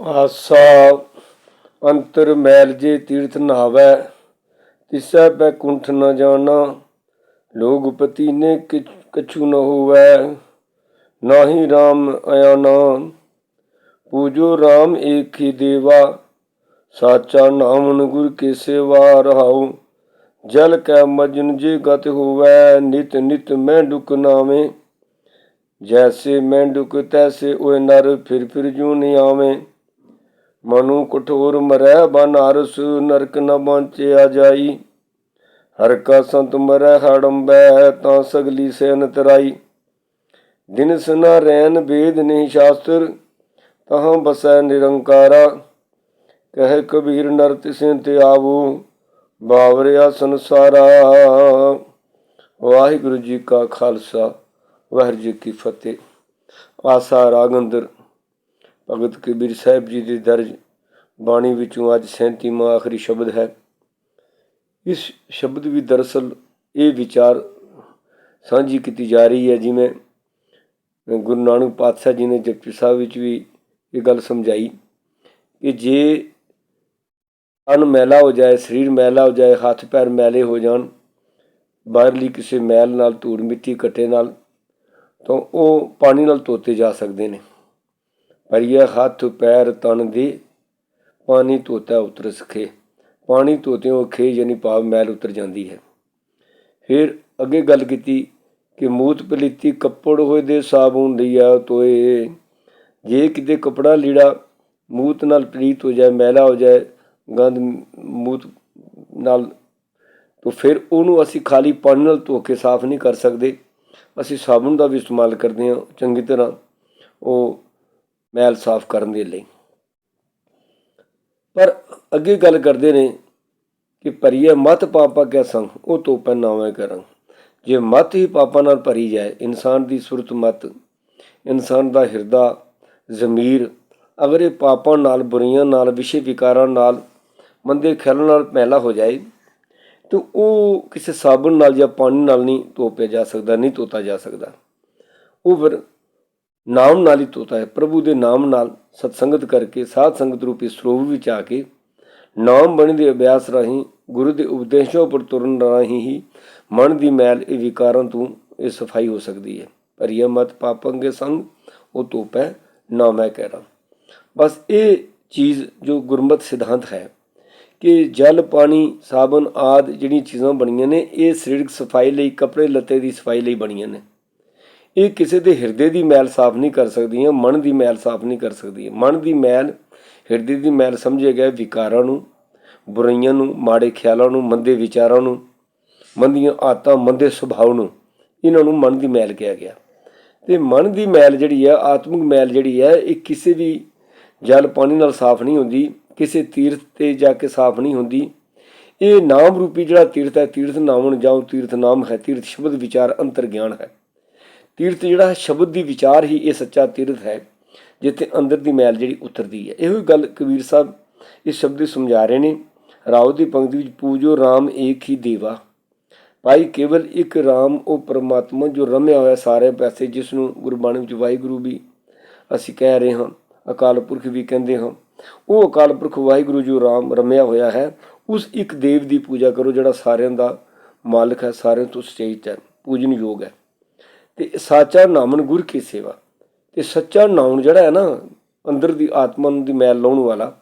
ਆਸਾ, ਅੰਤਰ ਮੈਲ ਜੇ ਤੀਰਥ ਨਹਾਵੈ, ਤਿਸੈ ਬੈ ਕੁੰਠ ਨ ਜਾਣਾ, ਲੋਗ ਪਤੀਨੇ ਕਿਛ- ਕਛੂ ਨ ਹੋਵੈ। ਨਾਹੀ RAM ਆਇਆਨਾ ਪੂਜੋ RAM ਏਕ ਹੀ ਦੇਵਾ, ਸਾਚਾ ਨਾਮਨ ਗੁਰ ਕੇ ਸੇਵਾ ਰਹਾਉ। ਜਲ ਕੈ ਮਜਨ ਜੇ ਗਤ ਹੋਵੈ, ਨਿਤ ਨਿਤ ਮੈਂ ਡੁਕ ਨਾਵੇਂ। ਜੈਸੇ ਮੈਂ ਡੁਕ, ਤੈਸੇ ਓਏ ਨਰ ਫਿਰ ਫਿਰ ਜੂ ਨੀ ਆਵੇਂ ਮਨੂ ਕਠੋਰ ਮਰੈ ਬਨਾਰਸ ਨਰਕ ਨ ਬਾਂਚਿਆ ਜਾਈ। ਹਰ ਕਾ ਸੰਤ ਮਰੈ ਹੜੰਬੈ ਤਾਂ ਸਗਲੀ ਸੈਨ ਤਰਾਈ ਦਿਨ ਸਨਾ ਰੈਨ ਵੇਦ ਨਹੀਂ ਸ਼ਾਸਤਰ, ਤਹਾਂ ਬਸੈ ਨਿਰੰਕਾਰਾ। ਕਹਿ ਕਬੀਰ ਨਰ ਤਿਸੈ ਤੇ ਆਵੋ ਬਾਵਰਿਆ ਸੰਸਾਰਾ ਵਾਹਿਗੁਰੂ ਜੀ ਕਾ ਖਾਲਸਾ, ਵਾਹਿਗੁਰੂ ਜੀ ਕੀ ਫਤਿਹ। ਆਸਾ ਰਾਗੰਦਰ, ਭਗਤ ਕਬੀਰ ਸਾਹਿਬ ਜੀ ਦੀ ਦਰਜ। ਬਾਣੀ ਵਿੱਚੋਂ ਅੱਜ 37ਵਾਂ ਆਖਰੀ ਸ਼ਬਦ ਹੈ। ਇਸ ਸ਼ਬਦ ਵੀ ਦਰਅਸਲ ਇਹ ਵਿਚਾਰ ਸਾਂਝੀ ਕੀਤੀ ਜਾ ਰਹੀ ਹੈ, ਜਿਵੇਂ ਗੁਰੂ ਨਾਨਕ ਪਾਤਸ਼ਾਹ ਜੀ ਨੇ ਜਪਜੀ ਸਾਹਿਬ ਵਿੱਚ ਵੀ ਇਹ ਗੱਲ ਸਮਝਾਈ ਕਿ ਜੇ ਅਨ ਮੈਲਾ ਹੋ ਜਾਏ, ਸਰੀਰ ਮੈਲਾ ਹੋ ਜਾਏ, ਹੱਥ ਪੈਰ ਮੈਲੇ ਹੋ ਜਾਣ, ਬਾਹਰਲੀ ਕਿਸੇ ਮੈਲ ਨਾਲ, ਧੂੜ ਮਿੱਟੀ ਕੱਟੇ ਨਾਲ, ਤਾਂ ਉਹ ਪਾਣੀ ਨਾਲ ਧੋਤੇ ਜਾ ਸਕਦੇ ਨੇ। ਪਰ ਇਹ ਹੱਥ, ਪੈਰ, ਤਨ ਦੇ ਪਾਣੀ ਧੋਤਾ ਉਤਰ ਸਕੇ। ਪਾਣੀ ਧੋਤਿਓ ਖੇ ਯਾਨੀ ਭਾਵ ਮੈਲ ਉਤਰ ਜਾਂਦੀ ਹੈ। ਫਿਰ ਅੱਗੇ ਗੱਲ ਕੀਤੀ ਕਿ ਮੂਤ ਪਲੀਤੀ ਕੱਪੜ ਹੋਏ ਦੇ ਸਾਬੂਨ ਲਿਆ ਤੋਏ ਜੇ ਕਿਤੇ ਕਪੜਾ ਲੀੜਾ ਮੂਤ ਨਾਲ ਪਲੀਤ ਹੋ ਜਾਏ ਮੈਲਾ ਹੋ ਜਾਏ ਗੰਦ ਮੂਤ ਨਾਲ, ਤਾਂ ਫਿਰ ਉਹਨੂੰ ਅਸੀਂ ਖਾਲੀ ਪਾਣੀ ਨਾਲ ਧੋ ਕੇ ਸਾਫ਼ ਨਹੀਂ ਕਰ ਸਕਦੇ। ਅਸੀਂ ਸਾਬਣ ਦਾ ਵੀ ਇਸਤੇਮਾਲ ਕਰਦੇ ਹਾਂ। ਚੰਗੀ ਤਰ੍ਹਾਂ ਉਹ ਮੈਲ ਸਾਫ਼ ਕਰਨ ਦੇ ਲਈ। ਪਰ ਅੱਗੇ ਗੱਲ ਕਰਦੇ ਨੇ ਕਿ ਭਰੀਏ ਮਤ ਪਾਪਾ ਕਿਆ ਸੰਗ, ਉਹ ਤੋਪੈ ਨਾਵੇਂ ਕਰਾਂ। ਜੇ ਮਤ ਹੀ ਪਾਪਾਂ ਨਾਲ ਭਰੀ ਜਾਏ, ਇਨਸਾਨ ਦੀ ਸੁਰਤ ਮਤ, ਇਨਸਾਨ ਦਾ ਹਿਰਦਾ, ਜ਼ਮੀਰ, ਅਗਰ ਇਹ ਪਾਪਾਂ ਨਾਲ, ਬੁਰੀਆਂ ਨਾਲ, ਵਿਸ਼ੇ ਵਿਕਾਰਾਂ ਨਾਲ, ਮੰਦੇ ਖਿਆਲਾਂ ਨਾਲ ਪਹਿਲਾ ਹੋ ਜਾਏ, ਤਾਂ ਉਹ ਕਿਸੇ ਸਾਬਣ ਨਾਲ ਜਾਂ ਪਾਣੀ ਨਾਲ ਨਹੀਂ ਧੋਪਿਆ ਜਾ ਸਕਦਾ, ਨਹੀਂ ਧੋਤਾ ਜਾ ਸਕਦਾ। ਉਹ ਫਿਰ ਨਾਮ ਨਾਲ ਹੀ ਤੋਤਾ ਹੈ। ਪ੍ਰਭੂ ਦੇ ਨਾਮ ਨਾਲ ਸਤਸੰਗਤ ਕਰਕੇ ਸਾਧ ਸੰਗਤ ਰੂਪੀ ਸਰੋਵਰ ਵਿੱਚ ਆ ਕੇ ਨਾਮ ਬਣੀ ਦੇ ਅਭਿਆਸ ਰਾਹੀਂ, ਗੁਰੂ ਦੇ ਉਪਦੇਸ਼ਾਂ ਉੱਪਰ ਤੁਰਨ ਰਾਹੀਂ ਹੀ ਮਨ ਦੀ ਮੈਲ ਇਹ ਵਿਕਾਰਾਂ ਤੋਂ ਇਹ ਸਫ਼ਾਈ ਹੋ ਸਕਦੀ ਹੈ। ਪਰ ਇਹ ਮਤ ਪਾਪੰਗੇ ਸੰਗ, ਉਹ ਧੋਪੈ ਨਾ ਮੈਂ ਕਹਿ ਰਹਾ ਬਸ ਇਹ ਚੀਜ਼ ਜੋ ਗੁਰਮਤ ਸਿਧਾਂਤ ਹੈ ਕਿ ਜਲ, ਪਾਣੀ, ਸਾਬਣ ਆਦ ਜਿਹੜੀਆਂ ਚੀਜ਼ਾਂ ਬਣੀਆਂ ਨੇ, ਇਹ ਸਰੀਰਕ ਸਫ਼ਾਈ ਲਈ ਕੱਪੜੇ ਲੱਤੇ ਦੀ ਸਫ਼ਾਈ ਲਈ ਬਣੀਆਂ ਨੇ। ਇਹ ਕਿਸੇ ਦੇ ਹਿਰਦੇ ਦੀ ਮੈਲ ਸਾਫ਼ ਨਹੀਂ ਕਰ ਸਕਦੀਆਂ, ਮਨ ਦੀ ਮੈਲ ਸਾਫ਼ ਨਹੀਂ ਕਰ ਸਕਦੀ ਮਨ ਦੀ ਮੈਲ, ਹਿਰਦੇ ਦੀ ਮੈਲ ਸਮਝਿਆ ਗਿਆ ਵਿਕਾਰਾਂ ਨੂੰ, ਬੁਰਾਈਆਂ ਨੂੰ, ਮਾੜੇ ਖਿਆਲਾਂ ਨੂੰ, ਮੰਦੇ ਵਿਚਾਰਾਂ ਨੂੰ, ਮੰਦੀਆਂ ਆਤਾਂ ਮੰਦੇ ਸੁਭਾਅ ਨੂੰ, ਇਹਨਾਂ ਨੂੰ ਮਨ ਦੀ ਮੈਲ ਕਿਹਾ ਗਿਆ। ਤੇ ਮਨ ਦੀ ਮੈਲ ਜਿਹੜੀ ਹੈ, ਆਤਮਿਕ ਮੈਲ ਜਿਹੜੀ ਹੈ, ਇਹ ਕਿਸੇ ਵੀ ਜਲ ਪਾਣੀ ਨਾਲ ਸਾਫ਼ ਨਹੀਂ ਹੁੰਦੀ, ਕਿਸੇ ਤੀਰਥ ਤੇ ਜਾ ਕੇ ਸਾਫ਼ ਨਹੀਂ ਹੁੰਦੀ। ਇਹ ਨਾਮ ਰੂਪੀ ਜਿਹੜਾ ਤੀਰਥ ਹੈ, ਤੀਰਥ ਨਾਮਨ ਜਾਉ ਤੀਰਥ ਨਾਮ ਹੈ, ਤੀਰਥ ਸ਼ਬਦ ਵਿਚਾਰ ਅੰਤਰ ਗਿਆਨ ਹੈ। ਤੀਰਥ ਜਿਹੜਾ ਹੈ, ਸ਼ਬਦ ਦੀ ਵਿਚਾਰ ਹੀ ਇਹ ਸੱਚਾ ਤੀਰਥ ਹੈ, ਜਿੱਥੇ ਅੰਦਰ ਦੀ ਮੈਲ ਜਿਹੜੀ ਉਤਰਦੀ ਹੈ। ਇਹੋ ਹੀ ਗੱਲ ਕਬੀਰ ਸਾਹਿਬ ਇਸ ਸ਼ਬਦ ਦੀ ਸਮਝਾ ਰਹੇ ਨੇ ਰਾਉ ਦੀ ਪੰਕਤੀ ਵਿੱਚ ਪੂਜੋ RAM ਏਕ ਹੀ ਦੇਵਾ। ਭਾਈ ਕੇਵਲ ਇੱਕ RAM ਉਹ ਪਰਮਾਤਮਾ ਜੋ ਰਮਿਆ ਹੋਇਆ ਸਾਰੇ ਪੈਸੇ, ਜਿਸ ਨੂੰ ਗੁਰਬਾਣੀ ਵਿੱਚ ਵਾਹਿਗੁਰੂ ਵੀ ਅਸੀਂ ਕਹਿ ਰਹੇ ਹਾਂ, ਅਕਾਲ ਪੁਰਖ ਵੀ ਕਹਿੰਦੇ ਹਾਂ। ਉਹ ਅਕਾਲ ਪੁਰਖ ਵਾਹਿਗੁਰੂ ਜੋ RAM ਰਮਿਆ ਹੋਇਆ ਹੈ, ਉਸ ਇੱਕ ਦੇਵ ਦੀ ਪੂਜਾ ਕਰੋ ਜਿਹੜਾ ਸਾਰਿਆਂ ਦਾ ਮਾਲਕ ਹੈ, ਸਾਰਿਆਂ ਤੋਂ ਸਚੇਤ ਹੈ ਪੂਜਨ ਯੋਗ ਹੈ। ਤੇ ਸਾਚਾ ਨਾਮਨ ਗੁਰ ਕੀ ਸੇਵਾ? ਤੇ ਸੱਚਾ ਨਾਮ ਜਿਹੜਾ ਹੈ ਨਾ, ਅੰਦਰ ਦੀ ਆਤਮਾ ਨੂੰ ਦੀ ਮੈਲ ਲਾਉਣ ਵਾਲਾ,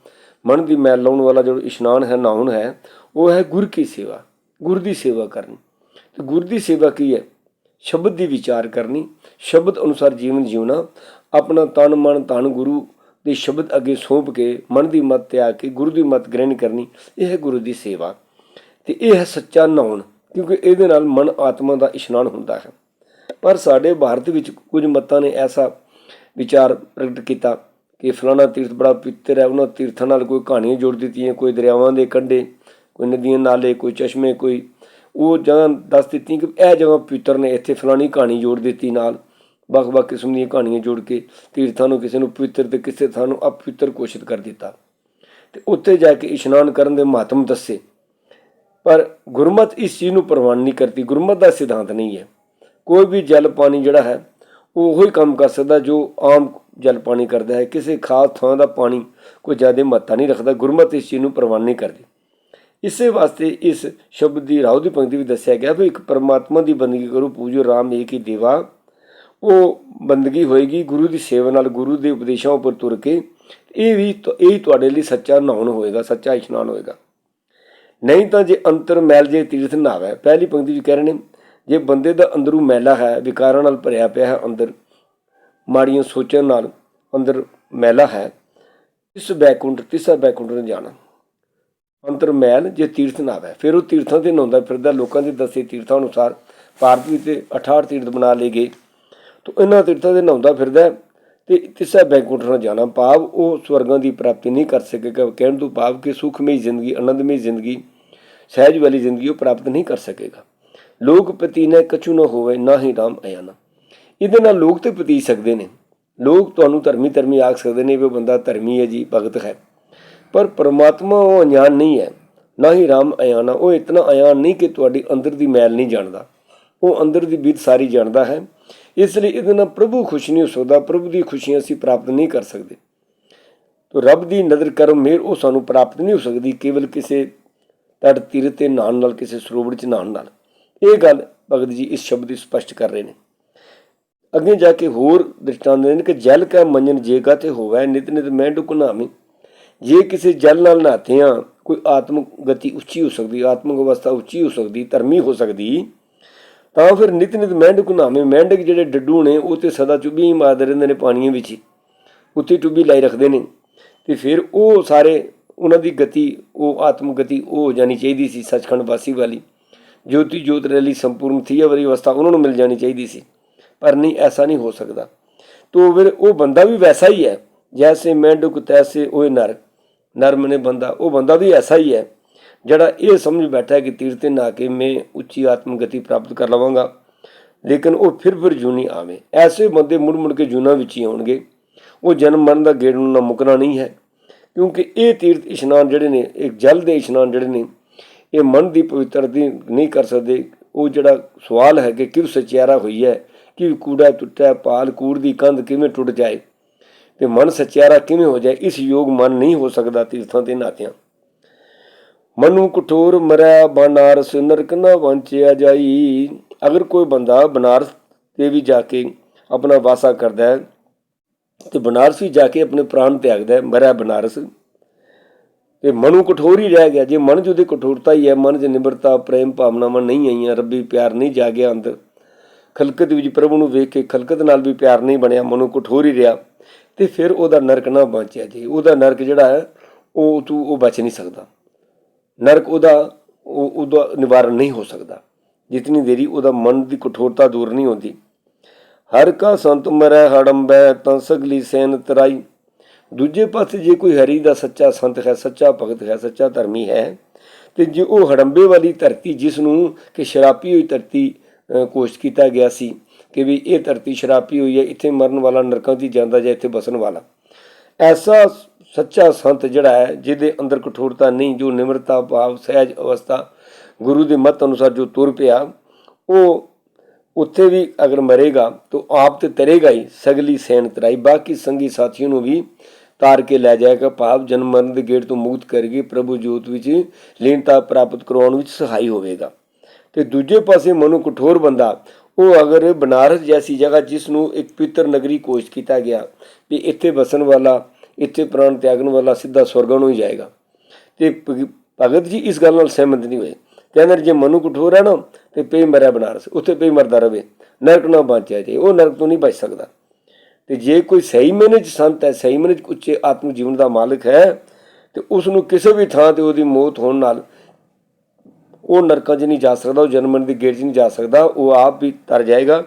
ਮਨ ਦੀ ਮੈਲ ਲਾਉਣ ਵਾਲਾ ਜਿਹੜਾ ਇਸ਼ਨਾਨ ਹੈ ਨਾਉਨ ਹੈ, ਉਹ ਹੈ ਗੁਰ ਕੀ ਸੇਵਾ, ਗੁਰ ਦੀ ਸੇਵਾ ਕਰਨੀ। ਤੇ ਗੁਰ ਦੀ ਸੇਵਾ ਕੀ ਹੈ? ਸ਼ਬਦ ਦੀ ਵਿਚਾਰ ਕਰਨੀ, ਸ਼ਬਦ ਅਨੁਸਾਰ ਜੀਵਨ ਜਿਉਣਾ, ਆਪਣਾ ਤਨ, ਮਨ, ਧਨ, ਗੁਰੂ ਦੇ ਸ਼ਬਦ ਅੱਗੇ ਸੌਂਪ ਕੇ, ਮਨ ਦੀ ਮਤ ਤੇ ਆ ਕੇ, ਗੁਰੂ ਦੀ ਮਤ ਗ੍ਰਹਿਣ ਕਰਨੀ, ਇਹ ਹੈ ਗੁਰੂ ਦੀ ਸੇਵਾ। ਤੇ ਇਹ ਹੈ ਸੱਚਾ ਨਾਉਨ ਕਿਉਂਕਿ ਇਹਦੇ ਨਾਲ ਮਨ, ਆਤਮਾ ਦਾ ਇਸ਼ਨਾਨ ਹੁੰਦਾ ਹੈ। ਪਰ ਸਾਡੇ ਭਾਰਤ ਵਿੱਚ ਕੁਝ ਮਤਾਂ ਨੇ ਐਸਾ ਵਿਚਾਰ ਪ੍ਰਗਟ ਕੀਤਾ ਕਿ ਫਲਾਣਾ ਤੀਰਥ ਬੜਾ ਪਵਿੱਤਰ ਹੈ। ਉਹਨਾਂ ਤੀਰਥਾਂ ਨਾਲ ਕੋਈ ਕਹਾਣੀਆਂ ਜੋੜ ਦਿੱਤੀਆਂ, ਕੋਈ ਦਰਿਆਵਾਂ ਦੇ ਕੰਢੇ, ਕੋਈ ਨਦੀਆਂ ਨਾਲੇ, ਕੋਈ ਚਸ਼ਮੇ, ਕੋਈ ਉਹ ਜਗ੍ਹਾ ਦੱਸ ਦਿੱਤੀ ਕਿ ਇਹ ਜਗ੍ਹਾ ਪਵਿੱਤਰ ਨੇ। ਇੱਥੇ ਫਲਾਣੀ ਕਹਾਣੀ ਜੋੜ ਦਿੱਤੀ ਨਾਲ ਵੱਖ-ਵੱਖ ਕਿਸਮ ਦੀਆਂ ਕਹਾਣੀਆਂ ਜੋੜ ਕੇ ਤੀਰਥਾਂ ਨੂੰ ਕਿਸੇ ਨੂੰ ਪਵਿੱਤਰ ਤੇ ਕਿਸੇ ਥਾਂ ਨੂੰ ਅਪਵਿੱਤਰ ਘੋਸ਼ਿਤ ਕਰ ਦਿੱਤਾ। ਤੇ ਉੱਥੇ ਜਾ ਕੇ ਇਸ਼ਨਾਨ ਕਰਨ ਦੇ ਮਹੱਤਵ ਦੱਸੇ। ਪਰ ਗੁਰਮਤ ਇਸ ਚੀਜ਼ ਨੂੰ ਪ੍ਰਵਾਨ ਨਹੀਂ ਕਰਦੀ। ਗੁਰਮਤ ਦਾ ਸਿਧਾਂਤ ਨਹੀਂ ਹੈ। ਕੋਈ ਵੀ ਜਲ ਪਾਣੀ ਜਿਹੜਾ ਹੈ, ਉਹ ਉਹੀ ਕੰਮ ਕਰ ਸਕਦਾ ਜੋ ਆਮ ਜਲ ਪਾਣੀ ਕਰਦਾ ਹੈ। ਕਿਸੇ ਖਾਸ ਥਾਂ ਦਾ ਪਾਣੀ ਕੋਈ ਜ਼ਿਆਦਾ ਮਹੱਤਤਾ ਨਹੀਂ ਰੱਖਦਾ, ਗੁਰਮਤਿ ਇਸ ਚੀਜ਼ ਨੂੰ ਪ੍ਰਵਾਨ ਨਹੀਂ ਕਰਦੀ। ਇਸੇ ਵਾਸਤੇ ਇਸ ਸ਼ਬਦ ਦੀ ਰਾਉ ਦੀ ਪੰਕਤੀ ਵੀ ਦੱਸਿਆ ਗਿਆ ਵੀ ਇੱਕ ਪਰਮਾਤਮਾ ਦੀ ਬੰਦਗੀ ਕਰੋ, ਪੂਜੋ ਰਾਮ ਏਕ ਹੀ ਦੇਵਾ। ਉਹ ਬੰਦਗੀ ਹੋਏਗੀ ਗੁਰੂ ਦੀ ਸੇਵਾ ਨਾਲ, ਗੁਰੂ ਦੇ ਉਪਦੇਸ਼ਾਂ ਉੱਪਰ ਤੁਰ ਕੇ। ਇਹ ਵੀ ਇਹ ਹੀ ਤੁਹਾਡੇ ਲਈ ਸੱਚਾ ਨਹਾਉਣ ਹੋਏਗਾ, ਸੱਚਾ ਇਸ਼ਨਾਨ ਹੋਏਗਾ। ਨਹੀਂ ਤਾਂ ਜੇ ਅੰਤਰ ਮੈਲ ਜੇ ਤੀਰਥ ਨਾਵੇ ਪਹਿਲੀ ਪੰਕਤੀ ਵਿੱਚ ਕਹਿ ਰਹੇ ਨੇ ਜੇ ਬੰਦੇ ਦਾ ਅੰਦਰੋਂ ਮੈਲਾ ਹੈ, ਵਿਕਾਰਾਂ ਨਾਲ ਭਰਿਆ ਪਿਆ ਹੈ ਅੰਦਰ, ਮਾੜੀਆਂ ਸੋਚਾਂ ਨਾਲ ਅੰਦਰ ਮੈਲਾ ਹੈ ਇਸ ਬੈਕੁੰਠ, ਤਿਸਾ ਬੈਕੁੰਠ ਨੂੰ ਜਾਣਾ। ਅੰਤਰ ਮੈਲ ਜੇ ਤੀਰਥ ਨਾਵੇ ਫਿਰ ਉਹ ਤੀਰਥਾਂ ਤੇ ਨਹਾਉਂਦਾ ਫਿਰਦਾ, ਲੋਕਾਂ ਦੇ ਦੱਸੇ ਤੀਰਥਾਂ ਅਨੁਸਾਰ ਭਾਰਤ ਵਿੱਚ ਤੇ 68 ਤੀਰਥ ਬਣਾ ਲਏ ਗਏ। ਤੋ ਇਹਨਾਂ ਤੀਰਥਾਂ 'ਤੇ ਨਹਾਉਂਦਾ ਫਿਰਦਾ ਹੈ ਤੇ ਤਿਸਾ ਬੈਕੁੰਠ ਨੂੰ ਜਾਣਾ। ਭਾਵ ਉਹ ਸਵਰਗਾਂ ਦੀ ਪ੍ਰਾਪਤੀ ਨਹੀਂ ਕਰ ਸਕੇਗਾ ਕਹਿਣ ਤੋਂ ਭਾਵ ਕਿ ਸੁਖਮਈ ਜ਼ਿੰਦਗੀ, ਆਨੰਦਮਈ ਜ਼ਿੰਦਗੀ ਸਹਿਜ ਵਾਲੀ ਜ਼ਿੰਦਗੀ ਉਹ ਪ੍ਰਾਪਤ ਨਹੀਂ ਕਰ ਸਕੇਗਾ। ਲੋਕ ਪਤੀ ਨੇ ਕਛੂ ਨਾ ਹੋਵੇ, ਨਾ ਹੀ ਰਾਮ ਆਇਆਨਾ ਇਹਦੇ ਨਾਲ ਲੋਕ ਤੇ ਪਤੀ ਸਕਦੇ ਨੇ। ਲੋਕ ਤੁਹਾਨੂੰ ਧਰਮੀ ਧਰਮੀ ਆਖ ਸਕਦੇ ਨੇ ਵੀ ਉਹ ਬੰਦਾ ਧਰਮੀ ਹੈ ਜੀ, ਭਗਤ ਹੈ। ਪਰ ਪਰਮਾਤਮਾ ਉਹ ਅਣਜਾਣ ਨਹੀਂ ਹੈ। ਨਾ ਹੀ ਰਾਮ ਅਯਾਨਾ। ਉਹ ਇਤਨਾ ਅਯਾਨ ਨਹੀਂ ਕਿ ਤੁਹਾਡੀ ਅੰਦਰ ਦੀ ਮੈਲ ਨਹੀਂ ਜਾਣਦਾ। ਉਹ ਅੰਦਰ ਦੀ ਬੀਤ ਸਾਰੀ ਜਾਣਦਾ ਹੈ। ਇਸ ਲਈ ਇਹਦੇ ਨਾਲ ਪ੍ਰਭੂ ਖੁਸ਼ ਨਹੀਂ ਹੋ ਸਕਦਾ। ਪ੍ਰਭੂ ਦੀ ਖੁਸ਼ੀਆਂ ਅਸੀਂ ਪ੍ਰਾਪਤ ਨਹੀਂ ਕਰ ਸਕਦੇ। ਤੋ ਰੱਬ ਦੀ ਨਜ਼ਰ ਕਰਮ ਮੇਰ ਉਹ ਸਾਨੂੰ ਪ੍ਰਾਪਤ ਨਹੀਂ ਹੋ ਸਕਦੀ, ਕੇਵਲ ਕਿਸੇ ਤੜ ਤੀਰ ਤੇ ਨਹਾਉਣ ਨਾਲ, ਕਿਸੇ ਸਰੋਵਰ ਚ ਨਾਨ ਨਾਲ। ਇਹ ਗੱਲ ਭਗਤ ਜੀ ਇਸ ਸ਼ਬਦ ਦੀ ਸਪਸ਼ਟ ਕਰ ਰਹੇ ਨੇ। ਅੱਗੇ ਜਾ ਕੇ ਹੋਰ ਦ੍ਰਿਸ਼ਟਾਂਤ ਨੇ ਕਿ ਜਲ ਕਾ ਮੰਜਨ ਜੇਗਾ ਤੇ ਹੋਵੇ, ਨਿਤ ਨਿਤ ਮੈਂ ਡੁਕਨਾਮੀ ਜੇ ਕਿਸੇ ਜਲ ਨਾਲ ਨਹਾਤੇ ਹਾਂ ਕੋਈ ਆਤਮਿਕ ਗਤੀ ਉੱਚੀ ਹੋ ਸਕਦੀ, ਆਤਮਿਕ ਅਵਸਥਾ ਉੱਚੀ ਹੋ ਸਕਦੀ, ਧਰਮੀ ਹੋ ਸਕਦੀ, ਤਾਂ ਫਿਰ ਨਿਤ ਨਿਤ ਮੈਂਡਕ ਨਾਵੇਂ। ਮੈਂਡਕ ਜਿਹੜੇ ਡੱਡੂ ਨੇ, ਉਹ ਤੇ ਸਦਾ ਚੁੱਭੀ ਹੀ ਮਾਰਦੇ ਰਹਿੰਦੇ ਨੇ ਪਾਣੀਆਂ ਵਿੱਚ ਹੀ। ਉੱਤੇ ਟੁੱਬੀ ਲਾਈ ਰੱਖਦੇ ਨੇ। ਤੇ ਫਿਰ ਉਹ ਸਾਰੇ, ਉਹਨਾਂ ਦੀ ਗਤੀ, ਉਹ ਆਤਮ ਗਤੀ, ਉਹ ਹੋ ਜਾਣੀ ਚਾਹੀਦੀ ਸੀ ਸੱਚਖੰਡ ਵਾਸੀ ਵਾਲੀ। ਜੋਤੀ ਜੋਤ ਰੈਲੀ ਸੰਪੂਰਨ ਥੀਆ ਅਵਸਥਾ ਉਹਨਾਂ ਨੂੰ ਮਿਲ ਜਾਣੀ ਚਾਹੀਦੀ ਸੀ। ਪਰ ਨਹੀਂ, ਐਸਾ ਨਹੀਂ ਹੋ ਸਕਦਾ। ਤੋ ਫਿਰ ਉਹ ਬੰਦਾ ਵੀ ਵੈਸਾ ਹੀ ਹੈ। ਜੈਸੇ ਮੈਂਡਕ ਤੈਸੇ ਉਹ ਨਰ। ਨਰਮ ਨੇ ਬੰਦਾ, ਉਹ ਬੰਦਾ ਵੀ ਐਸਾ ਹੀ ਹੈ, ਜਿਹੜਾ ਇਹ ਸਮਝ ਬੈਠਾ ਕਿ ਤੀਰਥ ਤੇ ਨਾ ਕੇ ਮੈਂ ਉੱਚੀ ਆਤਮ ਗਤੀ ਪ੍ਰਾਪਤ ਕਰ ਲਵਾਂਗਾ। ਲੇਕਿਨ ਉਹ ਫਿਰ ਫਿਰ ਜੂਨੀ ਆਵੇ। ਐਸੇ ਬੰਦੇ ਮੁੜ ਮੁੜ ਕੇ ਜੂਨਾ ਵਿੱਚ ਹੀ ਆਉਣਗੇ। ਉਹ ਜਨਮ ਮਰਨ ਦਾ ਗੇੜ ਨੂੰ ਨਾ ਮੁਕਣਾ ਨਹੀਂ ਹੈ। ਕਿਉਂਕਿ ਇਹ ਤੀਰਥ ਇਸ਼ਨਾਨ ਜਿਹੜੇ ਨੇ, ਇਹ ਜਲ ਦੇ ਇਸ਼ਨਾਨ ਜਿਹੜੇ ਨੇ ਇਹ ਮਨ ਦੀ ਪਵਿੱਤਰਤਾ ਨਹੀਂ ਕਰ ਸਕਦੇ। ਉਹ ਜਿਹੜਾ ਸਵਾਲ ਹੈ ਕਿ ਕਿਉਂ ਸਚਿਆਰਾ ਹੋਈ ਹੈ, ਕਿ ਕੂੜਾ ਟੁੱਟਿਆ, ਪਾਲ ਕੂੜ ਦੀ ਕੰਧ ਕਿਵੇਂ ਟੁੱਟ ਜਾਏ ਤੇ ਮਨ ਸਚਿਆਰਾ ਕਿਵੇਂ ਹੋ ਜਾਏ, ਇਸ ਯੋਗ ਮਨ ਨਹੀਂ ਹੋ ਸਕਦਾ ਤੀਰਥਾਂ ਤੇ ਨਾਤਿਆਂ ਮਨੂ ਕਠੋਰ ਮਰਿਆ ਬਨਾਰਸ ਨਰਕ ਨਾ ਵੰਚਿਆ ਜਾਈ। ਅਗਰ ਕੋਈ ਬੰਦਾ ਬਨਾਰਸ ਤੇ ਵੀ ਜਾ ਕੇ ਆਪਣਾ ਵਾਸਾ ਕਰਦਾ ਹੈ ਤੇ ਬਨਾਰਸ ਵੀ ਜਾ ਕੇ ਆਪਣੇ ਪ੍ਰਾਣ ਤਿਆਗਦਾ ਹੈ, ਮਰੈ ਬਨਾਰਸ। ਤੇ ਮਨੂ ਕਠੋਰ ਹੀ ਰਹਿ ਗਿਆ। ਜੇ ਮਨ ਚ ਉਹਦੀ ਕਠੋਰਤਾ ਹੀ ਹੈ, ਮਨ ਚ ਨਿਮਰਤਾ, ਪ੍ਰੇਮ ਭਾਵਨਾਵਾਂ ਨਹੀਂ ਆਈਆਂ, ਰੱਬੀ ਪਿਆਰ ਨਹੀਂ ਜਾਗਿਆ ਅੰਦਰ। ਖਲਕਤ ਵਿੱਚ ਪ੍ਰਭੂ ਨੂੰ ਵੇਖ ਕੇ ਖਲਕਤ ਨਾਲ ਵੀ ਪਿਆਰ ਨਹੀਂ ਬਣਿਆ, ਮਨੂ ਕਠੋਰ ਹੀ ਰਿਹਾ। ਤੇ ਫਿਰ ਉਹਦਾ ਨਰਕ ਨਾ ਬਚਿਆ ਜੀ। ਉਹਦਾ ਨਰਕ ਜਿਹੜਾ ਹੈ, ਉਹ ਤੂੰ, ਉਹ ਬਚ ਨਹੀਂ ਸਕਦਾ। ਨਰਕ ਉਹਦਾ ਉਹਦਾ ਨਿਵਾਰਨ ਨਹੀਂ ਹੋ ਸਕਦਾ। ਜਿਤਨੀ ਦੇਰੀ ਉਹਦਾ ਮਨ ਦੀ ਕਠੋਰਤਾ ਦੂਰ ਨਹੀਂ ਹੁੰਦੀ। ਹਰ ਕਾ ਸੰਤ ਮਰੈ ਹੜੰਬੈ ਤਾਂ ਸਗਲੀ ਸੈਨ ਤਰਾਈ। ਦੂਜੇ ਪਾਸੇ ਜੇ ਕੋਈ ਹਰੀ ਦਾ ਸੱਚਾ ਸੰਤ ਹੈ, ਸੱਚਾ ਭਗਤ ਹੈ, ਸੱਚਾ ਧਰਮੀ ਹੈ, ਤੇ ਜੇ ਉਹ ਹੜੰਬੇ ਵਾਲੀ ਧਰਤੀ ਜਿਸ ਨੂੰ ਕਿ ਸ਼ਰਾਪੀ ਹੋਈ ਧਰਤੀ ਕੋਸ਼ਿਸ਼ ਕੀਤਾ ਗਿਆ ਸੀ ਕਿ ਵੀ ਇਹ ਧਰਤੀ ਸ਼ਰਾਪੀ ਹੋਈ ਹੈ, ਇੱਥੇ ਮਰਨ ਵਾਲਾ ਨਰਕਾਂ 'ਚ ਜਾਂਦਾ ਜਾਂ ਇੱਥੇ ਬਸਣ ਵਾਲਾ। ਐਸਾ ਸੱਚਾ ਸੰਤ ਜਿਹੜਾ ਹੈ, ਜਿਹਦੇ ਅੰਦਰ ਕਠੋਰਤਾ ਨਹੀਂ, ਜੋ ਨਿਮਰਤਾ, ਭਾਵ, ਸਹਿਜ ਅਵਸਥਾ ਗੁਰੂ ਦੇ ਮਤ ਅਨੁਸਾਰ ਜੋ ਤੁਰ ਪਿਆ, ਉਹ ਉੱਥੇ ਵੀ ਅਗਰ ਮਰੇਗਾ, ਤਾਂ ਆਪ ਤੇ ਤਰੇਗਾ ਹੀ, ਸਗਲੀ ਸੈਨ ਤਰਾਈ। ਬਾਕੀ ਸੰਗੀ ਸਾਥੀਆਂ ਨੂੰ ਵੀ ਤਾਰ ਕੇ ਲੈ ਜਾਏਗਾ ਭਾਵ ਜਨਮ ਮਰਨ ਦੇ ਗੇੜ ਤੋਂ ਮੁਕਤ ਕਰਕੇ ਪ੍ਰਭੂ ਜੋਤ ਵਿੱਚ ਲੀਨਤਾ ਪ੍ਰਾਪਤ ਕਰਵਾਉਣ ਵਿੱਚ ਸਹਾਈ ਹੋਵੇਗਾ। ਤੇ ਦੂਜੇ ਪਾਸੇ ਮਨੁ ਕਠੋਰ ਬੰਦਾ, ਉਹ ਅਗਰ ਬਨਾਰਸ ਜੈਸੀ ਜਗ੍ਹਾ ਜਿਸ ਨੂੰ ਇੱਕ ਪਵਿੱਤਰ ਨਗਰੀ ਕੋਸ਼ਿਸ਼ ਕੀਤਾ ਗਿਆ, ਵੀ ਇੱਥੇ ਵਸਣ ਵਾਲਾ, ਇੱਥੇ ਪ੍ਰਾਣ ਤਿਆਗਣ ਵਾਲਾ ਸਿੱਧਾ ਸਵਰਗਾਂ ਨੂੰ ਹੀ ਜਾਏਗਾ। ਤੇ ਭ- ਭਗਤ ਜੀ ਇਸ ਗੱਲ ਨਾਲ ਸਹਿਮਤ ਨਹੀਂ ਹੋਏ। ਕਹਿੰਦੇ ਜੇ ਮਨੁ ਕਠੋਰ ਹੈ ਨਾ, ਤੇ ਪਈ ਮਰਿਆ ਬਨਾਰਸ, ਉੱਥੇ ਪਈ ਮਰਦਾ ਰਵੇ, ਨਰਕ ਨਾ ਬਚਿਆ ਜੇ ਉਹ ਨਰਕ ਤੋਂ ਨਹੀਂ ਬਚ ਸਕਦਾ। ਤੇ ਜੇ ਕੋਈ ਸਹੀ ਮੈਨੇ ਚ ਸੰਤ ਹੈ, ਸਹੀ ਮੈਨੇ ਚ ਉੱਚੇ ਆਤਮ ਜੀਵਨ ਦਾ ਮਾਲਕ ਹੈ, ਤੇ ਉਸ ਨੂੰ ਕਿਸੇ ਵੀ ਥਾਂ ਤੇ ਉਹਦੀ ਮੌਤ ਹੋਣ ਨਾਲ ਉਹ ਨਰਕਾਂ 'ਚ ਨਹੀਂ ਜਾ ਸਕਦਾ, ਉਹ ਜਨਮਨ ਦੀ ਗੇਟ 'ਚ ਨਹੀਂ ਜਾ ਸਕਦਾ, ਉਹ ਆਪ ਵੀ ਤਰ ਜਾਏਗਾ,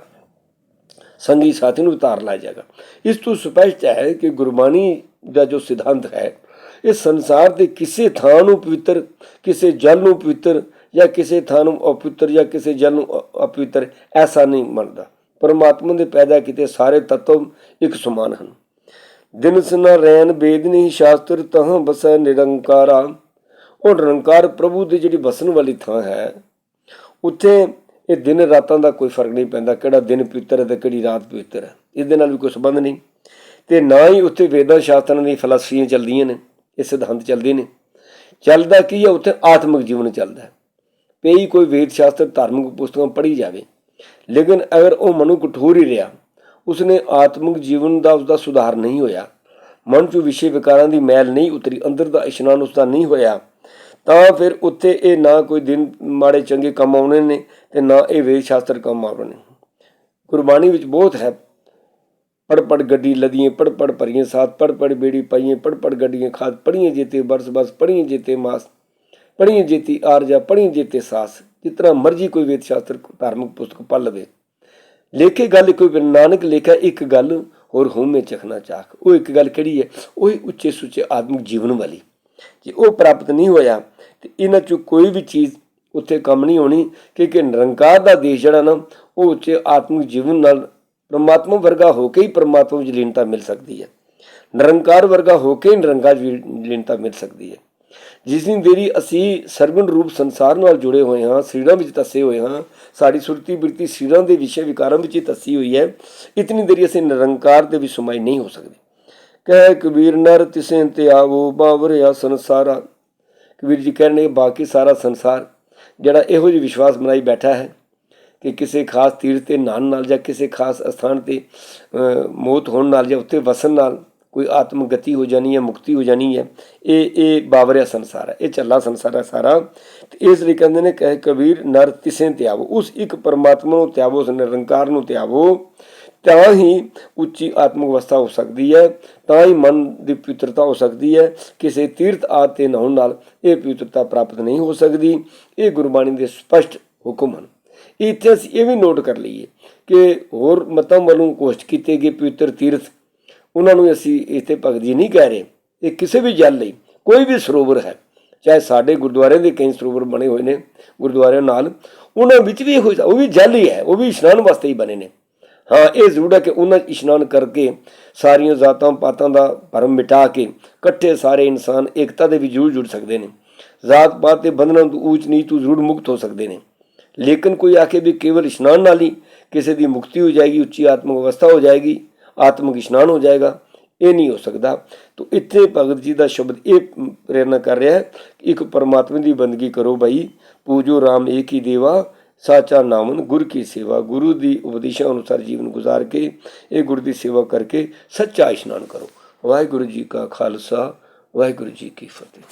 ਸੰਗੀ ਸਾਥੀ ਨੂੰ ਵੀ ਤਾਰ ਲਾਇਆ ਜਾਏਗਾ। ਇਸ ਤੋਂ ਸਪਸ਼ਟ ਹੈ ਕਿ ਗੁਰਬਾਣੀ ਦਾ ਜੋ ਸਿਧਾਂਤ ਹੈ, ਇਹ ਸੰਸਾਰ ਦੇ ਕਿਸੇ ਥਾਂ ਨੂੰ ਪਵਿੱਤਰ, ਕਿਸੇ ਜਲ ਨੂੰ ਪਵਿੱਤਰ ਜਾਂ ਕਿਸੇ ਥਾਂ ਨੂੰ ਅਪਵਿੱਤਰ ਜਾਂ ਕਿਸੇ ਜਲ ਨੂੰ ਅਪਵਿੱਤਰ ਐਸਾ ਨਹੀਂ ਮੰਨਦਾ। ਪਰਮਾਤਮਾ ਦੇ ਪੈਦਾ ਕੀਤੇ ਸਾਰੇ ਤੱਤਵ ਇੱਕ ਸਮਾਨ ਹਨ। ਦਿਨ ਨ ਰੈਨ ਬੇਦਨੀ ਸ਼ਾਸਤਰ ਤਹਾਂ ਬਸੈ ਨਿਰੰਕਾਰਾ। ਉਹ ਨਿਰੰਕਾਰ ਪ੍ਰਭੂ ਦੀ ਜਿਹੜੀ ਵਸਣ ਵਾਲੀ ਥਾਂ ਹੈ, ਉੱਥੇ ਇਹ ਦਿਨ ਰਾਤਾਂ ਦਾ ਕੋਈ ਫ਼ਰਕ ਨਹੀਂ ਪੈਂਦਾ ਕਿਹੜਾ ਦਿਨ ਪਵਿੱਤਰ ਹੈ ਤੇ ਕਿਹੜੀ ਰਾਤ ਪਵਿੱਤਰ ਹੈ। ਇਹਦੇ ਨਾਲ ਵੀ ਕੋਈ ਸੰਬੰਧ ਨਹੀਂ। ਤੇ ਨਾ ਹੀ ਉੱਥੇ ਵੇਦਾਂ ਸ਼ਾਸਤਰਾਂ ਦੀ ਫਲਸਫੀਆਂ ਚੱਲਦੀਆਂ ਨੇ, ਇਹ ਸਿਧਾਂਤ ਚੱਲਦੇ ਨੇ। ਚੱਲਦਾ ਕੀ ਹੈ? ਉੱਥੇ ਆਤਮਿਕ ਜੀਵਨ ਚੱਲਦਾ ਹੈ। ਪਈ ਕੋਈ ਵੇਦ ਸ਼ਾਸਤਰ ਧਾਰਮਿਕ ਪੁਸਤਕਾਂ ਪੜ੍ਹੀ ਜਾਵੇ ਲੇਕਿਨ ਅਗਰ ਉਹ ਮਨੁ ਕਠੋਰ ਹੀ ਰਿਹਾ, ਉਸਨੇ ਆਤਮਿਕ ਜੀਵਨ ਦਾ ਉਸਦਾ ਸੁਧਾਰ ਨਹੀਂ ਹੋਇਆ। ਮਨ 'ਚ ਵਿਸ਼ੇ ਵਿਕਾਰਾਂ ਦੀ ਮੈਲ ਨਹੀਂ ਉਤਰੀ, ਅੰਦਰ ਦਾ ਇਸ਼ਨਾਨ ਉਸਦਾ ਨਹੀਂ ਹੋਇਆ। ਤਾਂ ਫਿਰ ਉੱਥੇ ਇਹ ਨਾ ਕੋਈ ਦਿਨ ਮਾੜੇ ਚੰਗੇ ਕੰਮ ਆਉਣੇ ਨੇ ਤੇ ਨਾ ਇਹ ਵੇਦ ਸ਼ਾਸਤਰ ਕੰਮ ਆਉਣੇ ਨੇ। ਗੁਰਬਾਣੀ ਵਿੱਚ ਬਹੁਤ ਹੈ ਪੜ ਪੜ ਗੱਡੀ ਲਦੀਆਂ ਪੜ ਪੜ ਭਰੀਆਂ ਸਾਥ ਪੜ ਪੜ ਬੇੜੀ ਪਾਈਆਂ ਪੜ ਪੜ ਗੱਡੀਆਂ ਖਾਦ ਪੜੀਆਂ ਜੇਤੇ ਬਰਸ ਬਸ ਪੜੀਆਂ ਜੇਤੇ ਮਾਸ ਪੜੀਆਂ ਜੇਤੀ ਆਰਜਾ ਪੜੀਆਂ ਜੇਤੇ ਸਾਸ। ਜਿਤਨਾ ਮਰਜ਼ੀ ਕੋਈ ਵੇਦ ਸ਼ਾਸਤਰ ਧਾਰਮਿਕ ਪੁਸਤਕ ਪੜ੍ਹ ਲਵੇ। ਲੇਖੇ ਗੱਲ ਕੋਈ ਨਾਨਕ ਲਿਖਿਆ ਇੱਕ ਗੱਲ ਹੋਰ ਹੋਮੇ ਚਖਣਾ ਚਾਖ। ਉਹ ਇੱਕ ਗੱਲ ਕਿਹੜੀ ਹੈ? ਉਹ ਹੀ ਉੱਚੇ ਸੁੱਚੇ ਆਤਮਿਕ ਜੀਵਨ ਵਾਲੀ। ਜੇ ਉਹ ਪ੍ਰਾਪਤ ਨਹੀਂ ਹੋਇਆ, ਤੇ ਇਹਨਾਂ ਚੋਂ ਕੋਈ ਵੀ ਚੀਜ਼ ਉੱਥੇ ਕੰਮ ਨਹੀਂ ਹੋਣੀ, ਕਿਉਂਕਿ ਨਿਰੰਕਾਰ ਦਾ ਦੇਸ਼ ਜਿਹੜਾ ਨਾ, ਉਹ ਉੱਚੇ ਆਤਮਿਕ ਜੀਵਨ ਨਾਲ ਪਰਮਾਤਮਾ ਵਰਗਾ ਹੋ ਕੇ ਹੀ ਪਰਮਾਤਮਾ ਵਿੱਚ ਲੀਨਤਾ ਮਿਲ ਸਕਦੀ ਹੈ। ਨਿਰੰਕਾਰ ਵਰਗਾ ਹੋ ਕੇ ਹੀ ਨਿਰੰਕਾਰ ਵਿੱਚ ਲੀਨਤਾ ਮਿਲ ਸਕਦੀ ਹੈ। ਜਿਸ ਦਿਨ ਦੇਰੀ ਅਸੀਂ ਸਰਗੁਣ ਰੂਪ ਸੰਸਾਰ ਨਾਲ ਜੁੜੇ ਹੋਏ ਹਾਂ ਸਰੀਰਾਂ ਵਿੱਚ ਤਸੇ ਹੋਏ ਹਾਂ, ਸਾਡੀ ਸੁਰਤੀ ਬਿਰਤੀ ਸਰੀਰਾਂ ਦੇ ਵਿਸ਼ੇ ਵਿਕਾਰਾਂ ਵਿੱਚ ਹੀ ਤਸੀ ਹੋਈ ਹੈ, ਇਤਨੀ ਦੇਰੀ ਅਸੀਂ ਨਿਰੰਕਾਰ ਦੇ ਵਿੱਚ ਸਮਾਈ ਨਹੀਂ ਹੋ ਸਕਦੇ। ਕਹਿ ਕਬੀਰ, ਨਰ ਤਿਸੇ ਤੇ ਆਵੋ ਬਾਵਰਿਆ ਸੰਸਾਰਾ। ਕਬੀਰ ਜੀ ਕਹਿੰਦੇ ਬਾਕੀ ਸਾਰਾ ਸੰਸਾਰ, ਜਿਹੜਾ ਇਹੋ ਜਿਹੀ ਵਿਸ਼ਵਾਸ ਬਣਾਈ ਬੈਠਾ ਹੈ ਕਿ ਕਿਸੇ ਖਾਸ ਤੀਰਥ ਤੇ ਨਾਨ ਨਾਲ ਜਾਂ ਕਿਸੇ ਖਾਸ ਅਸਥਾਨ ਤੇ ਮੌਤ ਹੋਣ ਨਾਲ ਜਾਂ ਉੱਤੇ ਵਸਣ ਨਾਲ ਕੋਈ ਆਤਮ ਗਤੀ ਹੋ ਜਾਣੀ ਹੈ, ਮੁਕਤੀ ਹੋ ਜਾਣੀ ਹੈ, ਇਹ ਇਹ ਬਾਵਰਿਆ ਸੰਸਾਰ ਹੈ, ਇਹ ਚੱਲਾ ਸੰਸਾਰ ਹੈ ਸਾਰਾ। ਤੇ ਇਸ ਲਈ ਕਹਿੰਦੇ ਨੇ, ਕਹੇ ਕਬੀਰ, ਨਰ ਤਿਸੇ ਤਿਆਵੋ, ਉਸ ਇੱਕ ਪਰਮਾਤਮਾ ਨੂੰ ਤਿਆਵੋ, ਉਸ ਨਿਰੰਕਾਰ ਨੂੰ ਤਿਆਵੋ, ਤਾਂ ਹੀ ਉੱਚੀ ਆਤਮਿਕ ਅਵਸਥਾ ਹੋ ਸਕਦੀ ਹੈ, ਤਾਂ ਹੀ ਮਨ ਦੀ ਪਵਿੱਤਰਤਾ ਹੋ ਸਕਦੀ ਹੈ, ਕਿਸੇ ਤੀਰਥ ਆਦਿ ਤੇ ਨਹਾਉਣ ਨਾਲ ਇਹ ਪਵਿੱਤਰਤਾ ਪ੍ਰਾਪਤ ਨਹੀਂ ਹੋ ਸਕਦੀ। ਇਹ ਗੁਰਬਾਣੀ ਦੇ ਸਪਸ਼ਟ ਹੁਕਮ ਹਨ। ਇੱਥੇ ਅਸੀਂ ਇਹ ਵੀ ਨੋਟ ਕਰ ਲਈਏ ਕਿ ਹੋਰ ਮਤਾਂ ਵੱਲੋਂ ਕੋਸ਼ਟ ਕੀਤੇ ਗਏ ਪਵਿੱਤਰ ਤੀਰਥ ਉਹਨਾਂ ਨੂੰ ਅਸੀਂ ਇੱਥੇ ਭਗਤੀ ਨਹੀਂ ਕਹਿ ਰਹੇ। ਇਹ ਕਿਸੇ ਵੀ ਜਲ ਲਈ ਕੋਈ ਵੀ ਸਰੋਵਰ ਹੈ, ਚਾਹੇ ਸਾਡੇ ਗੁਰਦੁਆਰਿਆਂ ਦੇ ਕਈ ਸਰੋਵਰ ਬਣੇ ਹੋਏ ਨੇ ਗੁਰਦੁਆਰਿਆਂ ਨਾਲ, ਉਹਨਾਂ ਵਿੱਚ ਵੀ ਇਹੋ ਉਹ ਵੀ ਜਲ ਹੀ ਹੈ, ਉਹ ਵੀ ਇਸ਼ਨਾਨ ਵਾਸਤੇ ਹੀ ਬਣੇ ਨੇ। ਹਾਂ, ਇਹ ਜ਼ਰੂਰ ਹੈ ਕਿ ਉਹਨਾਂ 'ਚ ਇਸ਼ਨਾਨ ਕਰਕੇ ਸਾਰੀਆਂ ਜ਼ਾਤਾਂ ਪਾਤਾਂ ਦਾ ਭਰਮ ਮਿਟਾ ਕੇ ਇਕੱਠੇ ਸਾਰੇ ਇਨਸਾਨ ਏਕਤਾ ਦੇ ਵਿੱਚ ਜ਼ਰੂਰ ਜੁੜ ਸਕਦੇ ਨੇ। ਜ਼ਾਤ ਪਾਤ ਦੇ ਬੰਧਨਾਂ ਤੋਂ ਊਚ ਨੀਚ ਤੋਂ ਜ਼ਰੂਰ ਮੁਕਤ ਹੋ ਸਕਦੇ ਨੇ। ਲੇਕਿਨ ਕੋਈ ਆਖੇ ਵੀ ਕੇਵਲ ਇਸ਼ਨਾਨ ਨਾਲ ਹੀ ਕਿਸੇ ਦੀ ਮੁਕਤੀ ਹੋ ਜਾਏਗੀ, ਉੱਚੀ ਆਤਮਿਕ ਅਵਸਥਾ ਹੋ ਜਾਏਗੀ ਆਤਮਿਕ ਇਸ਼ਨਾਨ ਹੋ ਜਾਏਗਾ। ਇਹ ਨਹੀਂ ਹੋ ਸਕਦਾ। ਤਾਂ ਇੱਥੇ ਭਗਤ ਜੀ ਦਾ ਸ਼ਬਦ ਇਹ ਪ੍ਰੇਰਨਾ ਕਰ ਰਿਹਾ ਹੈ ਕਿ ਇੱਕ ਪਰਮਾਤਮਾ ਦੀ ਬੰਦਗੀ ਕਰੋ ਭਾਈ ਪੂਜੋ RAM ਏਕ ਹੀ ਦੇਵਾ, ਸਾਚਾ ਨਾਮਨ ਗੁਰ ਕੀ ਸੇਵਾ। ਗੁਰੂ ਦੀ ਉਪਦੇਸ਼ਾਂ ਅਨੁਸਾਰ ਜੀਵਨ ਗੁਜ਼ਾਰ ਕੇ, ਇਹ ਗੁਰ ਦੀ ਸੇਵਾ ਕਰਕੇ ਸੱਚਾ ਇਸ਼ਨਾਨ ਕਰੋ। ਵਾਹਿਗੁਰੂ ਜੀ ਕਾ ਖਾਲਸਾ, ਵਾਹਿਗੁਰੂ ਜੀ ਕੀ ਫਤਿਹ।